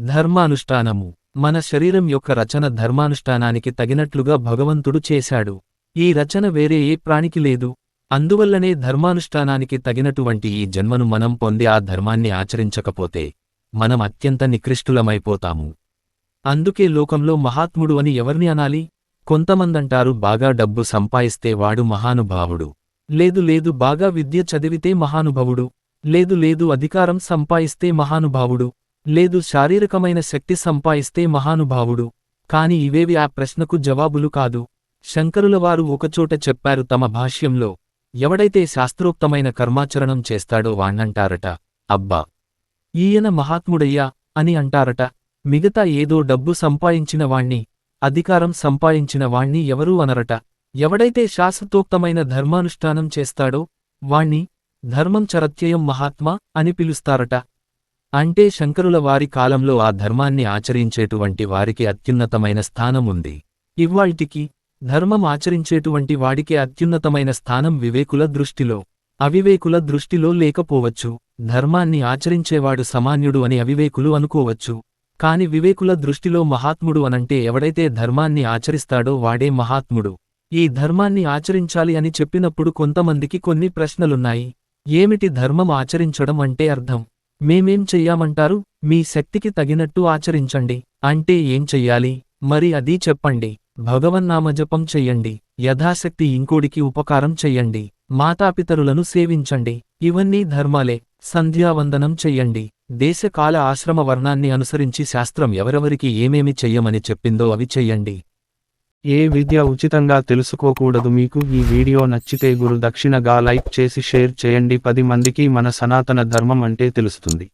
ధర్మానుష్ఠానము. మన శరీరం యొక్క రచన ధర్మానుష్ఠానానికి తగినట్లుగా భగవంతుడు చేశాడు. ఈ రచన వేరే ఏ ప్రాణికి లేదు. అందువల్లనే ధర్మానుష్ఠానానికి తగినటువంటి ఈ జన్మను మనం పొంది ఆ ధర్మాన్ని ఆచరించకపోతే మనం అత్యంత నికృష్టులమైపోతాము. అందుకే లోకంలో మహాత్ముడు అని ఎవర్ని అనాలి? కొంతమందంటారు బాగా డబ్బు సంపాయిస్తే వాడు మహానుభావుడు. లేదు లేదు బాగా విద్య చదివితే మహానుభవుడు. లేదు లేదు అధికారం సంపాయిస్తే మహానుభావుడు. లేదు శారీరకమైన శక్తి సంపాయిస్తే మహానుభావుడు. కాని ఇవేవి ఆ ప్రశ్నకు జవాబులు కాదు. శంకరులవారు ఒకచోట చెప్పారు తమ భాష్యంలో ఎవడైతే శాస్త్రోక్తమైన కర్మాచరణం చేస్తాడో వాణ్ణంటారట. అబ్బా! ఈయన మహాత్ముడయ్యా! అని అంటారట. మిగతా ఏదో డబ్బు సంపాదించిన వాణ్ణి అధికారం సంపాదించిన వాణ్ణి ఎవరూ అనరట. ఎవడైతే శాశ్వతోక్తమైన ధర్మానుష్ఠానం చేస్తాడో వాణ్ణి ధర్మం చరత్యయం మహాత్మా అని పిలుస్తారట. అంటే శంకరుల వారి కాలంలో ఆ ధర్మాన్ని ఆచరించేటువంటి వారికి అత్యున్నతమైన స్థానం ఉంది. ఇవ్వాళ్టికి ధర్మం ఆచరించేటువంటి వాడికి అత్యున్నతమైన స్థానం వివేకుల దృష్టిలో అవివేకుల దృష్టిలో లేకపోవచ్చు. ధర్మాన్ని ఆచరించేవాడు సమాన్యుడు అని అవివేకులు అనుకోవచ్చు. కాని వివేకుల దృష్టిలో మహాత్ముడు అనంటే ఎవడైతే ధర్మాన్ని ఆచరిస్తాడో వాడే మహాత్ముడు. ఈ ధర్మాన్ని ఆచరించాలి అని చెప్పినప్పుడు కొంతమందికి కొన్ని ప్రశ్నలున్నాయి. ఏమిటి ధర్మం ఆచరించడం అంటే అర్థం? మేమేం చెయ్యామంటారు? మీ శక్తికి తగినట్టు ఆచరించండి. అంటే ఏం చెయ్యాలి? మరి అదీ చెప్పండి. భగవన్నామజపం చెయ్యండి. యథాశక్తి ఇంకోడికి ఉపకారం చెయ్యండి. మాతాపితరులను సేవించండి. ఇవన్నీ ధర్మాలే. సంధ్యావందనం చెయ్యండి. దేశకాల ఆశ్రమ వర్ణాన్ని అనుసరించి శాస్త్రం ఎవరెవరికి ఏమేమి చెయ్యమని చెప్పిందో అవి చెయ్యండి. ఏ విద్య ఉచితంగా తెలుసుకోకూడదు మీకు ఈ వీడియో నచ్చితే గురు దక్షిణగా లైక్ చేసి షేర్ చేయండి. పది మందికి మన సనాతన ధర్మం అంటే తెలుస్తుంది.